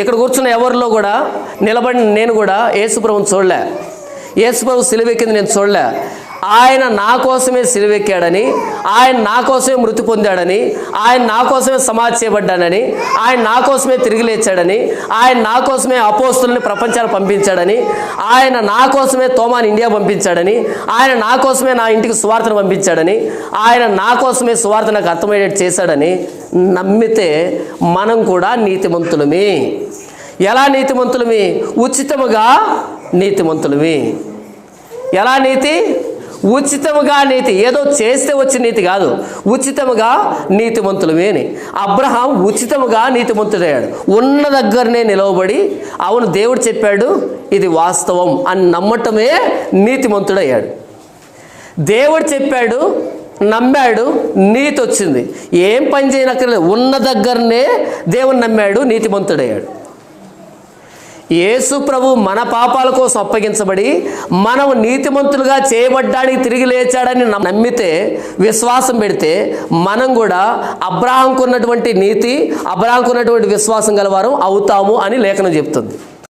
ఇక్కడ కూర్చున్న ఎవరిలో కూడా నిలబడిన నేను కూడా యేసుప్రభుని చూడలే. యేసుప్రభు సిలువెక్కింది నేను చూడలే. ఆయన నా కోసమే సిలువెక్కాడని ఆయన నా కోసమే మృతి పొందాడని ఆయన నా కోసమే సమాధి చేయబడ్డానని ఆయన నా కోసమే తిరిగి లేచాడని ఆయన నా కోసమే అపోస్తుల్ని ప్రపంచాలు పంపించాడని ఆయన నా కోసమే తోమాన్ ఇండియా పంపించాడని ఆయన నా కోసమే నా ఇంటికి సువార్తను పంపించాడని ఆయన నా కోసమే సువార్త నాకు అర్థమయ్యేటట్టు చేశాడని నమ్మితే మనం కూడా నీతిమంతులమే. ఎలా నీతిమంతులమి? ఉచితముగా నీతిమంతులమి. ఎలా నీతి? ఉచితముగా నీతి. ఏదో చేస్తే వచ్చే నీతి కాదు. ఉచితముగా నీతిమంతులమేని అబ్రహాం ఉచితముగా నీతిమంతుడయ్యాడు. ఉన్న దగ్గరనే నిలవబడి అవును దేవుడు చెప్పాడు ఇది వాస్తవం అని నమ్మటమే నీతిమంతుడయ్యాడు. దేవుడు చెప్పాడు నమ్మాడు నీతి వచ్చింది. ఏం పని చేయనక్కర్లేదు. ఉన్న దగ్గరనే దేవుని నమ్మాడు నీతిమంతుడయ్యాడు. యేసు ప్రభు మన పాపాల కోసం అప్పగించబడి మనం నీతిమంతులుగా చేయబడ్డానికి తిరిగి లేచాడని నమ్మితే విశ్వాసం పెడితే మనం కూడా అబ్రాహంకున్నటువంటి నీతి అబ్రాహంకున్నటువంటి విశ్వాసం గలవారం అవుతాము అని లేఖనం చెప్తుంది.